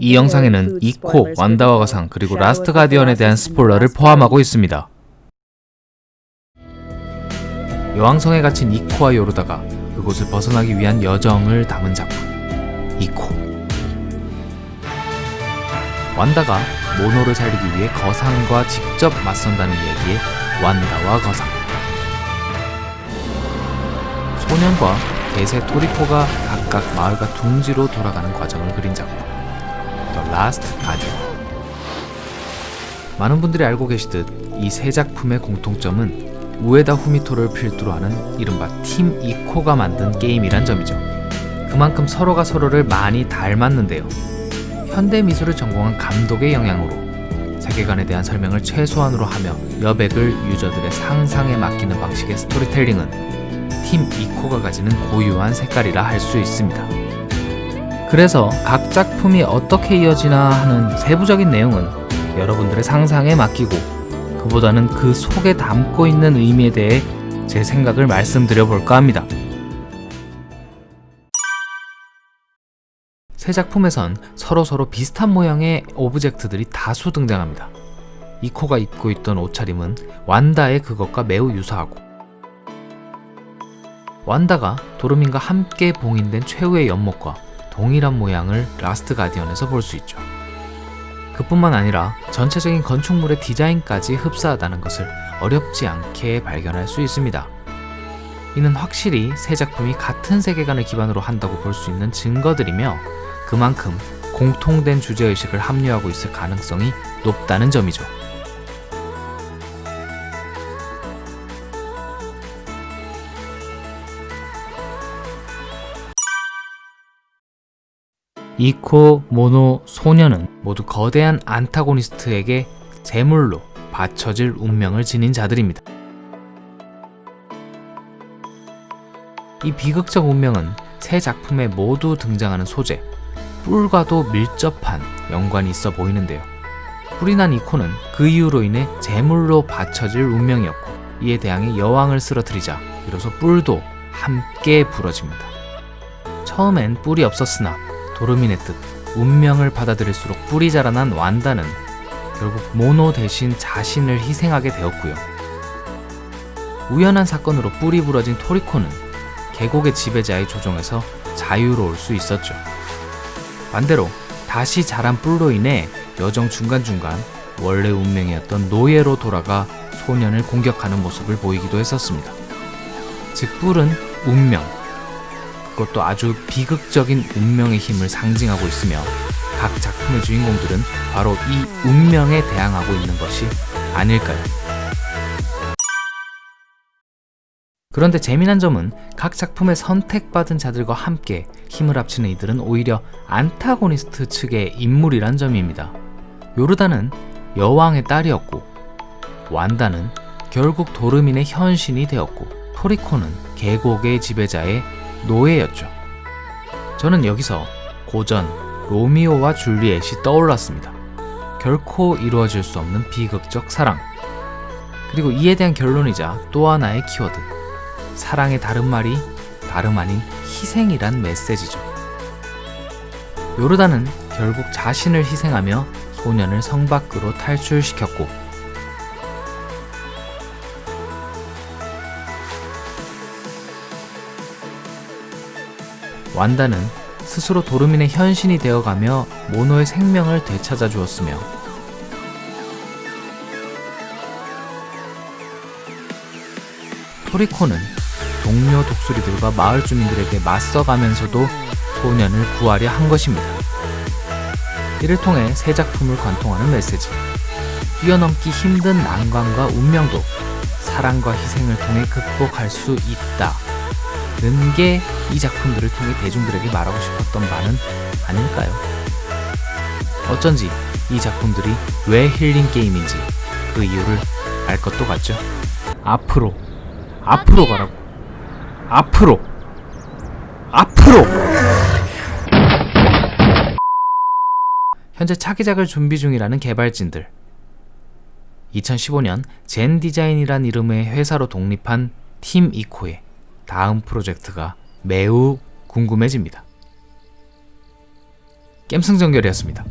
이 영상에는 이코, 완다와 가상, 그리고 라스트 가디언에 대한 스포일러를 포함하고 있습니다. 여왕성에 갇힌 이코와 요르다가 그곳을 벗어나기 위한 여정을 담은 작품 이코. 완다가 모노를 살리기 위해 거상과 직접 맞선다는 이야기의 완다와 거상. 소년과 개새 토리코가 각각 마을과 둥지로 돌아가는 과정을 그린 작품 The Last Guardian 많은 분들이 알고 계시듯 이 세 작품의 공통점은 우에다 후미토를 필두로 하는 이른바 팀 이코가 만든 게임이란 점이죠. 그만큼 서로가 서로를 많이 닮았는데요. 현대 미술을 전공한 감독의 영향으로 세계관에 대한 설명을 최소한으로 하며 여백을 유저들의 상상에 맡기는 방식의 스토리텔링은 팀 이코가 가지는 고유한 색깔이라 할 수 있습니다. 그래서 각 작품이 어떻게 이어지나 하는 세부적인 내용은 여러분들의 상상에 맡기고 그보다는 그 속에 담고 있는 의미에 대해 제 생각을 말씀드려 볼까 합니다. 새 작품에선 서로 서로 비슷한 모양의 오브젝트들이 다수 등장합니다. 이코가 입고 있던 옷차림은 완다의 그것과 매우 유사하고 완다가 도르민과 함께 봉인된 최후의 연못과 동일한 모양을 라스트 가디언에서 볼 수 있죠. 그뿐만 아니라 전체적인 건축물의 디자인까지 흡사하다는 것을 어렵지 않게 발견할 수 있습니다. 이는 확실히 세 작품이 같은 세계관을 기반으로 한다고 볼 수 있는 증거들이며 그만큼 공통된 주제의식을 합류하고 있을 가능성이 높다는 점이죠. 이코, 모노, 소녀는 모두 거대한 안타고니스트에게 제물로 바쳐질 운명을 지닌 자들입니다. 이 비극적 운명은 세 작품에 모두 등장하는 소재, 뿔과도 밀접한 연관이 있어 보이는데요. 뿔이 난 이코는 그 이유로 인해 제물로 바쳐질 운명이었고 이에 대항해 여왕을 쓰러뜨리자 비로소 뿔도 함께 부러집니다. 처음엔 뿔이 없었으나 도르민의 뜻, 운명을 받아들일수록 뿔이 자라난 완다는 결국 모노 대신 자신을 희생하게 되었고요. 우연한 사건으로 뿔이 부러진 토리코는 계곡의 지배자의 조종에서 자유로울 수 있었죠. 반대로 다시 자란 뿔로 인해 여정 중간중간 원래 운명이었던 노예로 돌아가 소년을 공격하는 모습을 보이기도 했었습니다. 즉 뿔은 운명, 그것도 아주 비극적인 운명의 힘을 상징하고 있으며 각 작품의 주인공들은 바로 이 운명에 대항하고 있는 것이 아닐까요? 그런데 재미난 점은 각 작품의 선택받은 자들과 함께 힘을 합치는 이들은 오히려 안타고니스트 측의 인물이란 점입니다. 요르다는 여왕의 딸이었고 완다는 결국 도르민의 현신이 되었고 토리코는 계곡의 지배자의 노예였죠. 저는 여기서 고전 로미오와 줄리엣이 떠올랐습니다. 결코 이루어질 수 없는 비극적 사랑. 그리고 이에 대한 결론이자 또 하나의 키워드. 사랑의 다른 말이 다름 아닌 희생이란 메시지죠. 요르다는 결국 자신을 희생하며 소년을 성 밖으로 탈출시켰고 완다는 스스로 도르민의 현신이 되어가며 모노의 생명을 되찾아 주었으며 토리코는 동료 독수리들과 마을 주민들에게 맞서가면서도 소년을 구하려 한 것입니다. 이를 통해 새 작품을 관통하는 메시지. 뛰어넘기 힘든 난관과 운명도 사랑과 희생을 통해 극복할 수 있다. 는 게 이 작품들을 통해 대중들에게 말하고 싶었던 바는 아닐까요? 어쩐지 이 작품들이 왜 힐링 게임인지 그 이유를 알 것도 같죠. 앞으로, 앞으로 가라고. 앞으로, 앞으로! 현재 차기작을 준비 중이라는 개발진들. 2015년 젠 디자인이란 이름의 회사로 독립한 팀 이코의 다음 프로젝트가 매우 궁금해집니다. 겜승전결이었습니다.